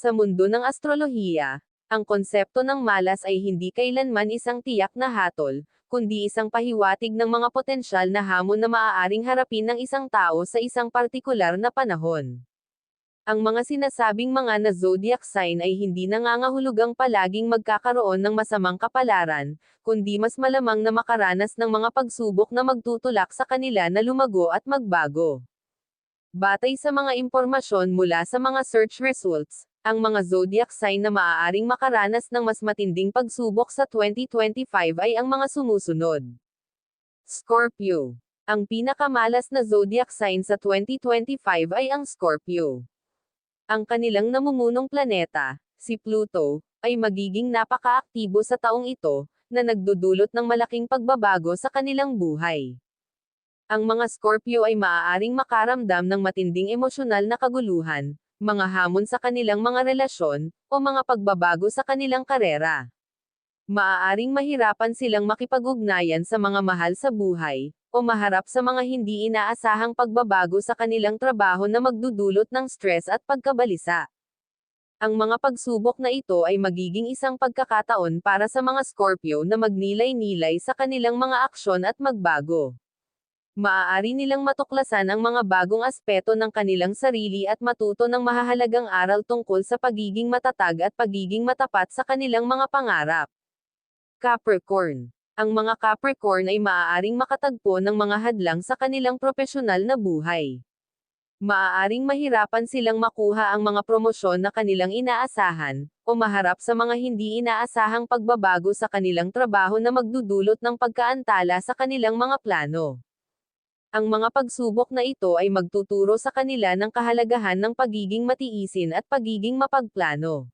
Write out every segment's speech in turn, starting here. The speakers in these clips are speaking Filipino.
Sa mundo ng astrolohiya, ang konsepto ng malas ay hindi kailanman isang tiyak na hatol, kundi isang pahiwatig ng mga potensyal na hamon na maaaring harapin ng isang tao sa isang partikular na panahon. Ang mga sinasabing mga na zodiac sign ay hindi nangangahulugang palaging magkakaroon ng masamang kapalaran, kundi mas malamang na makaranas ng mga pagsubok na magtutulak sa kanila na lumago at magbago. Batay sa mga impormasyon mula sa mga search results, ang mga zodiac sign na maaaring makaranas ng mas matinding pagsubok sa 2025 ay ang mga sumusunod. Scorpio. Ang pinakamalas na zodiac sign sa 2025 ay ang Scorpio. Ang kanilang namumunong planeta, si Pluto, ay magiging napakaaktibo sa taong ito, na nagdudulot ng malaking pagbabago sa kanilang buhay. Ang mga Scorpio ay maaaring makaramdam ng matinding emosyonal na kaguluhan, mga hamon sa kanilang mga relasyon, o mga pagbabago sa kanilang karera. Maaaring mahirapan silang makipag-ugnayan sa mga mahal sa buhay, o maharap sa mga hindi inaasahang pagbabago sa kanilang trabaho na magdudulot ng stress at pagkabalisa. Ang mga pagsubok na ito ay magiging isang pagkakataon para sa mga Scorpio na magnilay-nilay sa kanilang mga aksyon at magbago. Maaari nilang matuklasan ang mga bagong aspeto ng kanilang sarili at matuto ng mahahalagang aral tungkol sa pagiging matatag at pagiging matapat sa kanilang mga pangarap. Capricorn ang mga Capricorn ay maaaring makatagpo ng mga hadlang sa kanilang propesyonal na buhay. Maaaring mahirapan silang makuha ang mga promosyon na kanilang inaasahan, o maharap sa mga hindi inaasahang pagbabago sa kanilang trabaho na magdudulot ng pagkaantala sa kanilang mga plano. Ang mga pagsubok na ito ay magtuturo sa kanila ng kahalagahan ng pagiging matiisin at pagiging mapagplano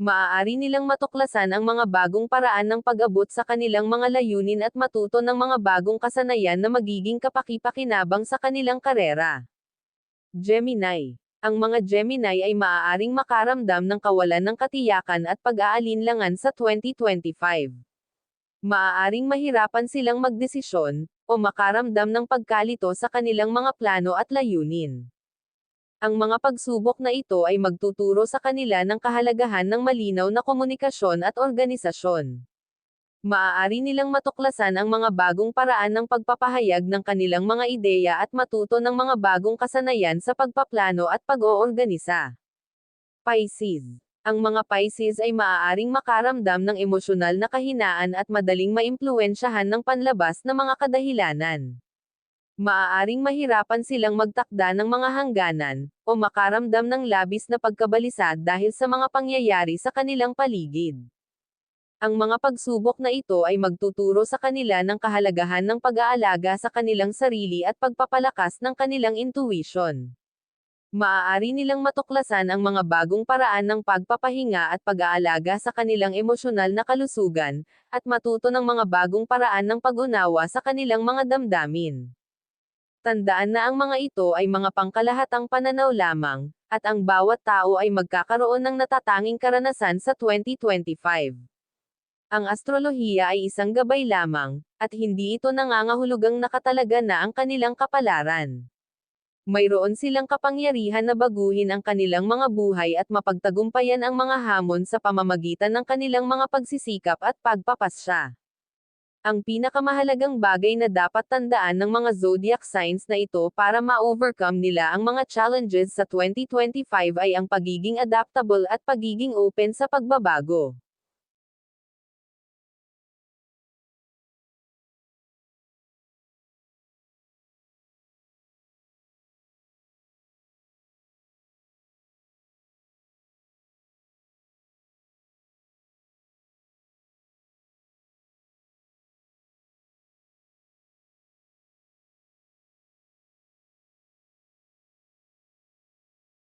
maaari nilang matuklasan ang mga bagong paraan ng pag-abot sa kanilang mga layunin at matuto ng mga bagong kasanayan na magiging kapaki-pakinabang sa kanilang karera. Gemini Ang mga Gemini ay maaaring makaramdam ng kawalan ng katiyakan at pag-aalinlangan sa 2025. Maaaring mahirapan silang magdesisyon, o makaramdam ng pagkalito sa kanilang mga plano at layunin. Ang mga pagsubok na ito ay magtuturo sa kanila ng kahalagahan ng malinaw na komunikasyon at organisasyon. Maaari nilang matuklasan ang mga bagong paraan ng pagpapahayag ng kanilang mga ideya at matuto ng mga bagong kasanayan sa pagpaplano at pag-oorganisa. Pisces Ang mga Pisces ay maaaring makaramdam ng emosyonal na kahinaan at madaling maimpluwensyahan ng panlabas na mga kadahilanan maaaring mahirapan silang magtakda ng mga hangganan, o makaramdam ng labis na pagkabalisa dahil sa mga pangyayari sa kanilang paligid. Ang mga pagsubok na ito ay magtuturo sa kanila ng kahalagahan ng pag-aalaga sa kanilang sarili at pagpapalakas ng kanilang intuition. Maaari nilang matuklasan ang mga bagong paraan ng pagpapahinga at pag-aalaga sa kanilang emosyonal na kalusugan, at matuto ng mga bagong paraan ng pag-unawa sa kanilang mga damdamin. Tandaan na ang mga ito ay mga pangkalahatang pananaw lamang, at ang bawat tao ay magkakaroon ng natatanging karanasan sa 2025. Ang astrolohiya ay isang gabay lamang, at hindi ito nangangahulugang nakatalaga na ang kanilang kapalaran. Mayroon silang kapangyarihan na baguhin ang kanilang mga buhay at mapagtagumpayan ang mga hamon sa pamamagitan ng kanilang mga pagsisikap at pagpapasya. Ang pinakamahalagang bagay na dapat tandaan ng mga zodiac signs na ito para ma-overcome nila ang mga challenges sa 2025 ay ang pagiging adaptable at pagiging open sa pagbabago.